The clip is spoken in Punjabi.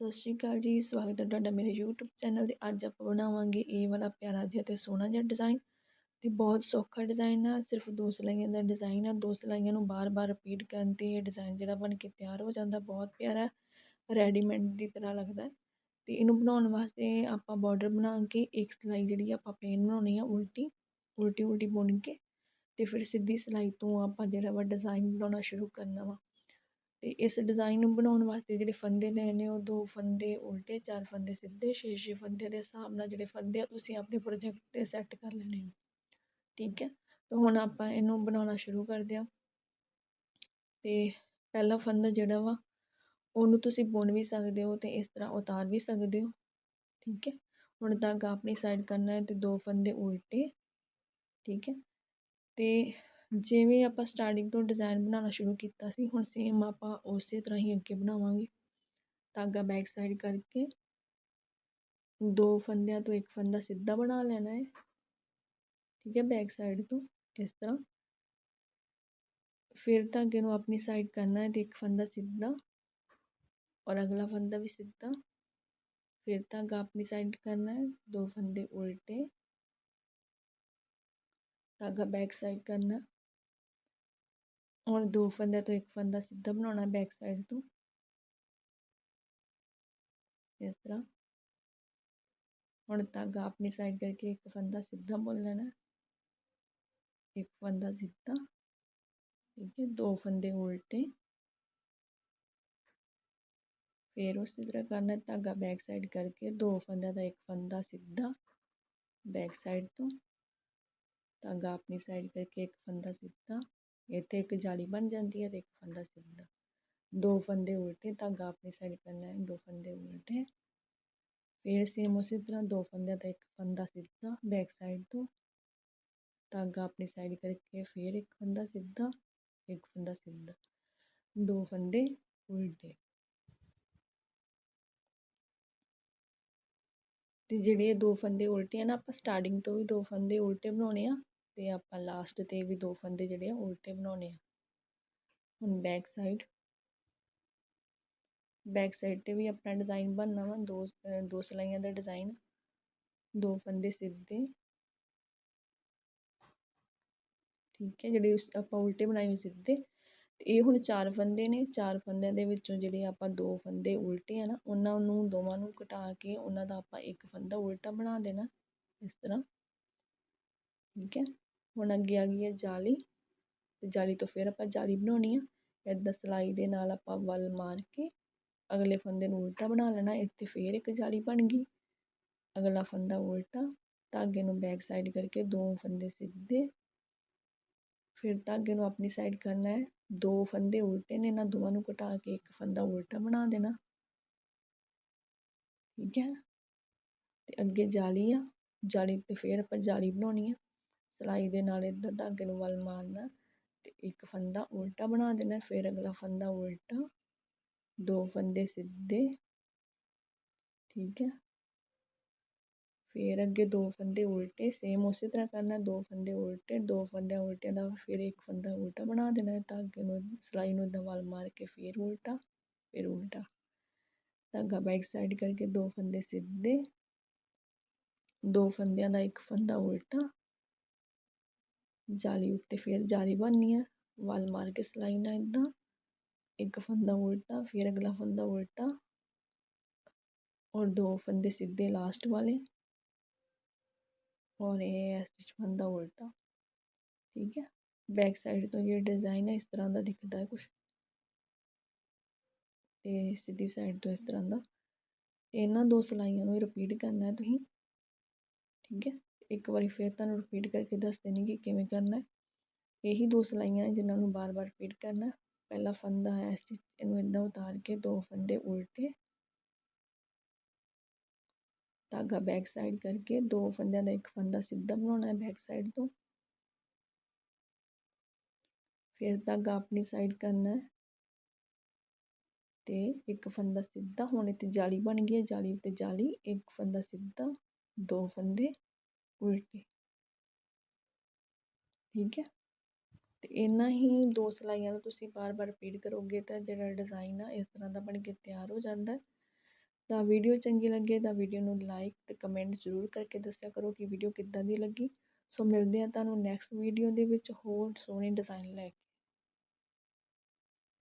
ਸਤਿ ਸ਼੍ਰੀ ਅਕਾਲ ਜੀ, ਸਵਾਗਤ ਹੈ ਤੁਹਾਡਾ ਮੇਰੇ YouTube ਚੈਨਲ 'ਤੇ। ਅੱਜ ਆਪਾਂ ਬਣਾਵਾਂਗੇ ਇਹ ਵਾਲਾ ਪਿਆਰਾ ਜਿਹਾ ਅਤੇ ਸੋਹਣਾ ਜਿਹਾ ਡਿਜ਼ਾਈਨ ਤੇ ਬਹੁਤ ਸੌਖਾ ਡਿਜ਼ਾਈਨ ਆ। ਸਿਰਫ ਦੋ ਸਿਲਾਈਆਂ ਦਾ ਡਿਜ਼ਾਈਨ ਆ। ਦੋ ਸਿਲਾਈਆਂ ਨੂੰ ਬਾਰ-ਬਾਰ ਰਿਪੀਟ ਕਰਨ ਤੇ ਇਹ ਡਿਜ਼ਾਈਨ ਜਿਹੜਾ ਬਣ ਕੇ ਤਿਆਰ ਹੋ ਜਾਂਦਾ, ਬਹੁਤ ਪਿਆਰਾ ਰੈਡੀਮੇਡ ਦੀ ਤਰ੍ਹਾਂ ਲੱਗਦਾ ਤੇ ਇਹਨੂੰ ਬਣਾਉਣ ਵਾਸਤੇ ਆਪਾਂ ਬਾਰਡਰ ਬਣਾ ਕੇ ਇੱਕ ਸਿਲਾਈ ਜਿਹੜੀ ਆਪਾਂ ਪਲੇਨ ਬਣਾਉਣੀ ਆ, ਉਲਟੀ ਉਲਟੀ ਉਲਟੀ ਬੁਣ ਕੇ ਤੇ ਫਿਰ ਸਿੱਧੀ ਸਿਲਾਈ ਤੋਂ ਆਪਾਂ ਜਿਹੜਾ ਵਾ ਡਿਜ਼ਾਈਨ ਬਣਾਉਣਾ ਸ਼ੁਰੂ ਕਰਨਾ ਵਾ। ਅਤੇ ਇਸ ਡਿਜ਼ਾਇਨ ਨੂੰ ਬਣਾਉਣ ਵਾਸਤੇ ਜਿਹੜੇ ਫੰਦੇ ਲੈਣੇ ਉਹ ਦੋ ਫੰਦੇ, ਉਲਟੇ ਚਾਰ ਫੰਦੇ, ਸਿੱਧੇ ਛੇ ਛੇ ਫੰਦੇ ਦੇ ਹਿਸਾਬ ਨਾਲ ਜਿਹੜੇ ਫੰਦੇ ਆ, ਤੁਸੀਂ ਆਪਣੇ ਪ੍ਰੋਜੈਕਟ 'ਤੇ ਸੈੱਟ ਕਰ ਲੈਣੇ ਆ। ਠੀਕ ਹੈ? ਤਾਂ ਹੁਣ ਆਪਾਂ ਇਹਨੂੰ ਬਣਾਉਣਾ ਸ਼ੁਰੂ ਕਰਦੇ ਹਾਂ। ਅਤੇ ਪਹਿਲਾ ਫੰਦਾ ਜਿਹੜਾ ਵਾ, ਉਹਨੂੰ ਤੁਸੀਂ ਬੁਣ ਵੀ ਸਕਦੇ ਹੋ ਅਤੇ ਇਸ ਤਰ੍ਹਾਂ ਉਤਾਰ ਵੀ ਸਕਦੇ ਹੋ। ਠੀਕ ਹੈ? ਹੁਣ ਤੱਕ ਆਪਣੀ ਸਾਈਡ ਕਰਨਾ ਹੈ ਅਤੇ ਦੋ ਫੰਦੇ ਉਲਟੇ। ਠੀਕ ਹੈ? ਅਤੇ ਜਿਵੇਂ ਆਪਾਂ ਸਟਾਰਟਿੰਗ ਤੋਂ ਡਿਜ਼ਾਇਨ ਬਣਾਉਣਾ ਸ਼ੁਰੂ ਕੀਤਾ ਸੀ, ਹੁਣ ਸੇਮ ਆਪਾਂ ਉਸੇ ਤਰ੍ਹਾਂ ਹੀ ਅੱਗੇ ਬਣਾਵਾਂਗੇ। ਧਾਗਾ ਬੈਕ ਸਾਈਡ ਕਰਕੇ ਦੋ ਫੰਦਿਆਂ ਤੋਂ ਇੱਕ ਫੰਦਾ ਸਿੱਧਾ ਬਣਾ ਲੈਣਾ ਹੈ। ਠੀਕ ਹੈ ਬੈਕ ਸਾਈਡ ਤੋਂ ਇਸ ਤਰ੍ਹਾਂ। ਫਿਰ ਧਾਗੇ ਨੂੰ ਆਪਣੀ ਸਾਈਡ ਕਰਨਾ ਹੈ ਤੇ ਇੱਕ ਫੰਦਾ ਸਿੱਧਾ ਔਰ ਅਗਲਾ ਫੰਦਾ ਵੀ ਸਿੱਧਾ। ਫਿਰ ਧਾਗਾ ਆਪਣੀ ਸਾਈਡ ਕਰਨਾ ਹੈ, ਦੋ ਫੰਦੇ ਉਲਟੇ। ਧਾਗਾ ਬੈਕ ਸਾਈਡ ਕਰਨਾ ਹੁਣ ਦੋ ਫੰਦਿਆਂ ਤੋਂ ਇੱਕ ਫੰਦਾ ਸਿੱਧਾ ਬਣਾਉਣਾ ਬੈਕ ਸਾਈਡ ਤੋਂ। ਇਸ ਤਰ੍ਹਾਂ। ਹੁਣ ਧਾਗਾ ਆਪਣੀ ਸਾਈਡ ਕਰਕੇ ਇੱਕ ਫੰਦਾ ਸਿੱਧਾ ਬੁਣ ਲੈਣਾ। ਇੱਕ ਫੰਦਾ ਸਿੱਧਾ। ਠੀਕ ਹੈ, ਦੋ ਫੰਦੇ ਉਲਟੇ। ਫਿਰ ਉਸੇ ਤਰ੍ਹਾਂ ਕਰਨਾ ਧਾਗਾ ਬੈਕ ਸਾਈਡ ਕਰਕੇ ਦੋ ਫੰਦਿਆਂ ਦਾ ਇੱਕ ਫੰਦਾ ਸਿੱਧਾ ਬੈਕ ਸਾਈਡ ਤੋਂ। ਧਾਗਾ ਆਪਣੀ ਸਾਈਡ ਕਰਕੇ ਇੱਕ ਫੰਦਾ ਸਿੱਧਾ। ਇੱਥੇ ਇੱਕ ਜਾਲੀ ਬਣ ਜਾਂਦੀ ਹੈ ਅਤੇ ਇੱਕ ਫੰਦਾ ਸਿੱਧਾ। ਦੋ ਫੰਦੇ ਉਲਟੇ, ਧਾਗਾ ਆਪਣੀ ਸਾਈਡ ਕਰਨਾ ਹੈ, ਦੋ ਫੰਦੇ ਉਲਟੇ। ਫਿਰ ਸੇਮ ਉਸੇ ਤਰ੍ਹਾਂ ਦੋ ਫੰਦਿਆਂ ਦਾ ਇੱਕ ਫੰਦਾ ਸਿੱਧਾ ਬੈਕ ਸਾਈਡ ਤੋਂ। ਧਾਗਾ ਆਪਣੀ ਸਾਈਡ ਕਰਕੇ ਫਿਰ ਇੱਕ ਫੰਦਾ ਸਿੱਧਾ, ਇੱਕ ਫੰਦਾ ਸਿੱਧਾ। ਦੋ ਫੰਦੇ ਉਲਟੇ। ਤੇ ਜਿਹੜੇ ਦੋ ਫੰਦੇ ਉਲਟੇ ਆ ਨਾ, ਆਪਾਂ ਸਟਾਰਟਿੰਗ ਤੋਂ ਵੀ ਦੋ ਫੰਦੇ ਉਲਟੇ ਬਣਾਉਣੇ ਆ। ਅਤੇ ਆਪਾਂ ਲਾਸਟ ਤੇ ਵੀ ਦੋ ਫੰਦੇ ਜਿਹੜੇ ਆ ਉਲਟੇ ਬਣਾਉਣੇ ਆ। ਹੁਣ ਬੈਕ ਸਾਈਡ ਬੈਕ ਸਾਈਡ ਤੇ ਵੀ ਆਪਣਾ ਡਿਜ਼ਾਈਨ ਬਣਨਾ ਵਾ, ਦੋ ਦੋ ਸਲਾਈਆਂ ਦਾ ਡਿਜ਼ਾਈਨ ਦੋ ਫੰਦੇ ਸਿੱਧੇ। ਠੀਕ ਹੈ, ਜਿਹੜੇ ਆਪਾਂ ਉਲਟੇ ਬਣਾਏ ਹੋਏ ਸਿੱਧੇ। ਤੇ ਇਹ ਹੁਣ ਚਾਰ ਫੰਦੇ ਨੇ। ਚਾਰ ਫੰਦਿਆਂ ਦੇ ਵਿੱਚੋਂ ਜਿਹੜੇ ਆਪਾਂ ਦੋ ਫੰਦੇ ਉਲਟੇ ਆ ਨਾ, ਉਹਨਾਂ ਨੂੰ ਦੋਵਾਂ ਨੂੰ ਘਟਾ ਕੇ ਉਹਨਾਂ ਦਾ ਆਪਾਂ ਇੱਕ ਫੰਦਾ ਉਲਟਾ ਬਣਾ ਦੇਣਾ, ਇਸ ਤਰ੍ਹਾਂ। ਠੀਕ ਹੈ। ਹੁਣ ਅੱਗੇ ਆ ਗਈ ਹੈ ਜਾਲੀ ਅਤੇ ਜਾਲੀ ਤੋਂ ਫਿਰ ਆਪਾਂ ਜਾਲੀ ਬਣਾਉਣੀ ਆ। ਇੱਦਾਂ ਸਲਾਈ ਦੇ ਨਾਲ ਆਪਾਂ ਵੱਲ ਮਾਰ ਕੇ ਅਗਲੇ ਫੰਦੇ ਨੂੰ ਉਲਟਾ ਬਣਾ ਲੈਣਾ, ਇੱਥੇ ਫਿਰ ਇੱਕ ਜਾਲੀ ਬਣ ਗਈ। ਅਗਲਾ ਫੰਦਾ ਉਲਟਾ, ਧਾਗੇ ਨੂੰ ਬੈਕ ਸਾਈਡ ਕਰਕੇ ਦੋ ਫੰਦੇ ਸਿੱਧੇ। ਫਿਰ ਧਾਗੇ ਨੂੰ ਆਪਣੀ ਸਾਈਡ ਕਰਨਾ ਹੈ। ਦੋ ਫੰਦੇ ਉਲਟੇ ਨੇ, ਇਹਨਾਂ ਦੋਵਾਂ ਨੂੰ ਘਟਾ ਕੇ ਇੱਕ ਫੰਦਾ ਉਲਟਾ ਬਣਾ ਦੇਣਾ। ਠੀਕ ਹੈ? ਤੇ ਅੱਗੇ ਜਾਲੀ ਆ। ਜਾਲੀ ਤੇ ਫਿਰ ਆਪਾਂ ਜਾਲੀ ਬਣਾਉਣੀ ਆ। ਸਿਲਾਈ ਦੇ ਨਾਲ ਇੱਧਰ ਧਾਗੇ ਨੂੰ ਵੱਲ ਮਾਰਨਾ ਅਤੇ ਇੱਕ ਫੰਦਾ ਉਲਟਾ ਬਣਾ ਦੇਣਾ, ਫਿਰ ਅਗਲਾ ਫੰਦਾ ਉਲਟਾ, ਦੋ ਫੰਦੇ ਸਿੱਧੇ, ਠੀਕ ਹੈ। ਫਿਰ ਅੱਗੇ ਦੋ ਫੰਦੇ ਉਲਟੇ ਸੇਮ ਉਸੇ ਤਰ੍ਹਾਂ ਕਰਨਾ, ਦੋ ਫੰਦੇ ਉਲਟੇ, ਦੋ ਫੰਦਿਆਂ ਉਲਟਿਆਂ ਦਾ ਫਿਰ ਇੱਕ ਫੰਦਾ ਉਲਟਾ ਬਣਾ ਦੇਣਾ, ਧਾਗੇ ਨੂੰ, ਸਿਲਾਈ ਨੂੰ ਇੱਦਾਂ ਵੱਲ ਮਾਰ ਕੇ ਫਿਰ ਉਲਟਾ ਫਿਰ ਉਲਟਾ। ਧਾਗਾ ਬੈਕ ਸਾਈਡ ਕਰਕੇ ਦੋ ਫੰਦੇ ਸਿੱਧੇ, ਦੋ ਫੰਦਿਆਂ ਦਾ ਇੱਕ ਫੰਦਾ ਉਲਟਾ ਜਾਲੀ ਉੱਤੇ ਫਿਰ ਜਾਲੀ ਬਣਨੀ ਹੈ ਵੱਲ ਮਾਰ ਕੇ ਸਿਲਾਈ ਨਾਲ ਇੱਦਾਂ ਇੱਕ ਫੰਦਾ ਉਲਟਾ, ਫਿਰ ਅਗਲਾ ਫੰਦਾ ਉਲਟਾ ਔਰ ਦੋ ਫੰਦੇ ਸਿੱਧੇ ਲਾਸਟ ਵਾਲੇ ਔਰ ਇਹ ਇਸ ਫੰਦਾ ਉਲਟਾ, ਠੀਕ ਹੈ? ਬੈਕ ਸਾਈਡ ਤੋਂ ਇਹ ਡਿਜ਼ਾਈਨ ਹੈ, ਇਸ ਤਰ੍ਹਾਂ ਦਾ ਦਿਖਦਾ ਹੈ ਕੁਝ ਤੇ ਸਿੱਧੀ ਸਾਈਡ ਤੋਂ ਇਸ ਤਰ੍ਹਾਂ ਦਾ। ਇਹਨਾਂ ਦੋ ਸਲਾਈਆਂ ਨੂੰ ਰਿਪੀਟ ਕਰਨਾ ਤੁਸੀਂ, ਠੀਕ ਹੈ? ਇੱਕ ਵਾਰੀ ਫਿਰ ਤੁਹਾਨੂੰ ਰਿਪੀਟ ਕਰਕੇ ਦੱਸ ਦੇਣੀ ਕਿ ਕਿਵੇਂ ਕਰਨਾ ਇਹੀ ਦੋ ਸਲਾਈਆਂ ਜਿਨ੍ਹਾਂ ਨੂੰ ਬਾਰ-ਬਾਰ ਰਿਪੀਟ ਕਰਨਾ। ਪਹਿਲਾ ਫੰਦਾ ਹੈ ਸਟਿਚ ਇਹਨੂੰ ਇਦਾਂ ਉਤਾਰ ਕੇ ਦੋ ਫੰਦੇ ਉਲਟੇ। ਧਾਗਾ ਬੈਕ ਸਾਈਡ ਕਰਕੇ ਦੋ ਫੰਦਿਆਂ ਦਾ ਇੱਕ ਫੰਦਾ ਸਿੱਧਾ ਬਣਾਉਣਾ ਹੈ ਬੈਕ ਸਾਈਡ ਤੋਂ। ਫਿਰ ਧਾਗਾ ਆਪਣੀ ਸਾਈਡ ਕਰਨਾ ਹੈ। ਤੇ ਇੱਕ ਫੰਦਾ ਸਿੱਧਾ, ਹੁਣ ਇੱਥੇ ਜਾਲੀ ਬਣ ਗਈ ਹੈ। ਜਾਲੀ ਉੱਤੇ ਜਾਲੀ, ਇੱਕ ਫੰਦਾ ਸਿੱਧਾ, ਦੋ ਫੰਦੇ। ਉਲਟੀ। ਠੀਕ ਹੈ? ਤੇ ਇੰਨਾ ਹੀ ਦੋ ਸਲਾਈਆਂ ਦਾ ਤੁਸੀਂ ਬਾਰ-ਬਾਰ ਰਿਪੀਟ ਕਰੋਗੇ ਤਾਂ ਜਿਹੜਾ ਡਿਜ਼ਾਈਨ ਆ, ਇਸ ਤਰ੍ਹਾਂ ਦਾ ਬਣ ਕੇ ਤਿਆਰ ਹੋ ਜਾਂਦਾ ਤਾਂ ਵੀਡੀਓ ਚੰਗੀ ਲੱਗੇ ਤਾਂ ਵੀਡੀਓ ਨੂੰ ਲਾਈਕ ਤੇ ਕਮੈਂਟ ਜ਼ਰੂਰ ਕਰਕੇ ਦੱਸਿਆ ਕਰੋ ਕਿ ਵੀਡੀਓ ਕਿੱਦਾਂ ਦੀ ਲੱਗੀ। ਸੋ ਮਿਲਦੇ ਆ ਤੁਹਾਨੂੰ ਨੈਕਸਟ ਵੀਡੀਓ ਦੇ ਵਿੱਚ ਹੋਰ ਸੋਹਣੇ ਡਿਜ਼ਾਈਨ ਲੈ ਕੇ।